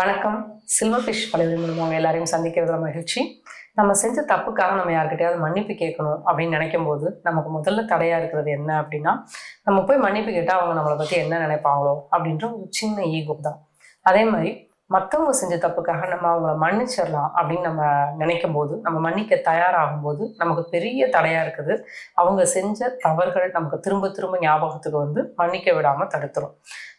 வணக்கம். Silver fish பழைய மூலமாக எல்லாரையும் சந்திக்கிறதுல மகிழ்ச்சி. நம்ம செஞ்ச தப்புக்காக நம்ம யார்கிட்டயாவது மன்னிப்பு கேட்கணும் அப்படின்னு நினைக்கும் போது நமக்கு முதல்ல தடையா இருக்கிறது என்ன அப்படின்னா நம்ம போய் மன்னிப்பு கேட்டால் அவங்க நம்மளை பற்றி என்ன நினைப்பாங்களோ அப்படின்ற ஒரு சின்ன ஈகோ தான். அதே மாதிரி மற்றவங்க செஞ்ச தப்புக்காக நம்ம அவங்கள மன்னிச்சிடலாம் அப்படின்னு நம்ம நினைக்கும் போது நம்ம மன்னிக்க தயாராகும் போது நமக்கு பெரிய தடையா இருக்குது. அவங்க செஞ்ச தவறுகள் நமக்கு திரும்ப திரும்ப ஞாபகத்துக்கு வந்து மன்னிக்க விடாம தடுத்துரும்.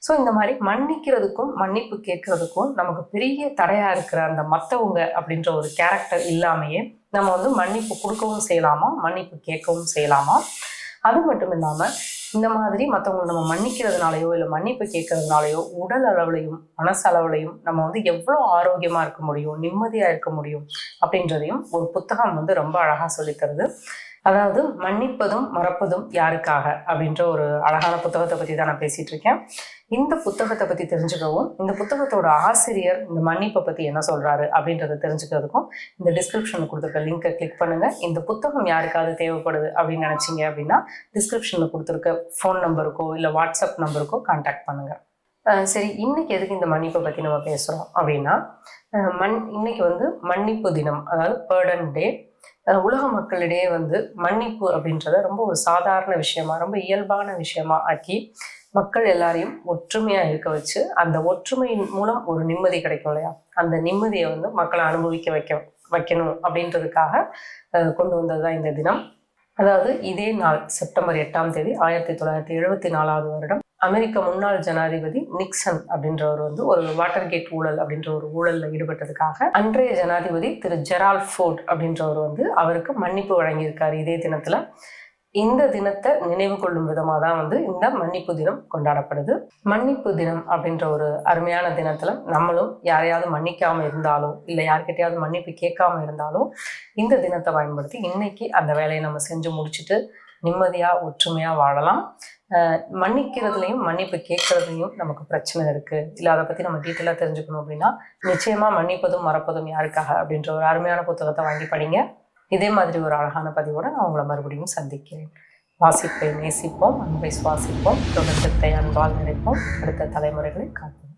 ஸோ இந்த மாதிரி மன்னிக்கிறதுக்கும் மன்னிப்பு கேட்கறதுக்கும் நமக்கு பெரிய தடையா இருக்கிற அந்த மற்றவங்க அப்படின்ற ஒரு கேரக்டர் இல்லாமையே நம்ம வந்து மன்னிப்பு கொடுக்கவும் செய்யலாமா மன்னிப்பு கேட்கவும் செய்யலாமா? அது மட்டும் இல்லாமல் இந்த மாதிரி மற்றவங்களை நம்ம மன்னிக்கிறதுனாலயோ இல்லை மன்னிப்பு கேட்கறதுனாலயோ உடல் அளவுலையும் மனசளவுலையும் நம்ம வந்து எவ்வளோ ஆரோக்கியமா இருக்க முடியும் நிம்மதியா இருக்க முடியும் அப்படின்றதையும் ஒரு புத்தகம் வந்து ரொம்ப அழகா சொல்லித்தருது அதாவது மன்னிப்பதும் மறப்பதும் யாருக்காக அப்படின்ற ஒரு அழகான புத்தகத்தை பற்றி தான் நான் பேசிட்டு இருக்கேன். இந்த புத்தகத்தை பற்றி தெரிஞ்சுக்கவும் இந்த புத்தகத்தோட ஆசிரியர் இந்த மன்னிப்பை பற்றி என்ன சொல்கிறாரு அப்படின்றத தெரிஞ்சுக்கிறதுக்கும் இந்த டிஸ்கிரிப்ஷனில் கொடுத்துருக்க லிங்க்கை கிளிக் பண்ணுங்க. இந்த புத்தகம் யாருக்காவது தேவைப்படுது அப்படின்னு நினச்சிங்க அப்படின்னா டிஸ்கிரிப்ஷனில் கொடுத்துருக்க ஃபோன் நம்பருக்கோ இல்லை வாட்ஸ்அப் நம்பருக்கோ கான்டாக்ட் பண்ணுங்க. சரி இன்னைக்கு எதுக்கு இந்த மன்னிப்பை பற்றி நம்ம பேசுகிறோம் அப்படின்னா மண் இன்னைக்கு வந்து மன்னிப்பு தினம் அதாவது பேர்டன் டே உலக மக்களிடையே வந்து மன்னிப்பு அப்படின்றத ரொம்ப ஒரு சாதாரண விஷயமா ரொம்ப இயல்பான விஷயமா ஆக்கி மக்கள் எல்லாரையும் ஒற்றுமையா இருக்க வச்சு அந்த ஒற்றுமையின் மூலம் ஒரு நிம்மதி கிடைக்கும் இல்லையா? அந்த நிம்மதியை வந்து மக்களை அனுபவிக்க வைக்க வைக்கணும் அப்படின்றதுக்காக கொண்டு வந்தது தான் இந்த தினம். அதாவது இதே நாள் செப்டம்பர் எட்டாம் தேதி ஆயிரத்தி தொள்ளாயிரத்தி எழுபத்தி நாலாவது வருடம். அமெரிக்க முன்னாள் ஜனாதிபதி நிக்சன் அப்படின்றவர் வந்து ஒரு வாட்டர் கேட் ஊழல் அப்படின்ற ஒரு ஊழல்ல ஈடுபட்டதுக்காக அன்றைய ஜனாதிபதி திரு ஜெரால் ஃபோர்ட் அப்படின்றவர் வந்து அவருக்கு மன்னிப்பு வழங்கியிருக்காரு இதே தினத்துல. இந்த தினத்தை நினைவு கொள்ளும் விதமாக தான் வந்து இந்த மன்னிப்பு தினம் கொண்டாடப்படுது. மன்னிப்பு தினம் அப்படின்ற ஒரு அருமையான தினத்தில் நம்மளும் யாரையாவது மன்னிக்காம இருந்தாலும் இல்லை யார்கிட்டயாவது மன்னிப்பு கேட்காம இருந்தாலும் இந்த தினத்தை பயன்படுத்தி இன்னைக்கு அந்த வேலையை நம்ம செஞ்சு முடிச்சுட்டு நிம்மதியாக ஒற்றுமையாக வாழலாம். மன்னிக்கிறதுலையும் மன்னிப்பு கேட்கறதுலையும் நமக்கு பிரச்சனை இருக்குது இல்லை அதை பற்றி நம்ம டீட்டெயிலாக தெரிஞ்சுக்கணும் அப்படின்னா நிச்சயமாக மன்னிப்பதும் மறப்பதும் யாருக்காக அப்படின்ற ஒரு அருமையான புத்தகத்தை வாங்கி படிங்க. இதே மாதிரி ஒரு அழகான பதிவோடு நான் உங்களை மறுபடியும் சந்திக்கிறேன். வாசிப்பை நேசிப்போம் அன்பை சுவாசிப்போம் தொடர்ந்து அன்பால் நினைப்போம் அடுத்த தலைமுறைகளை காப்போம்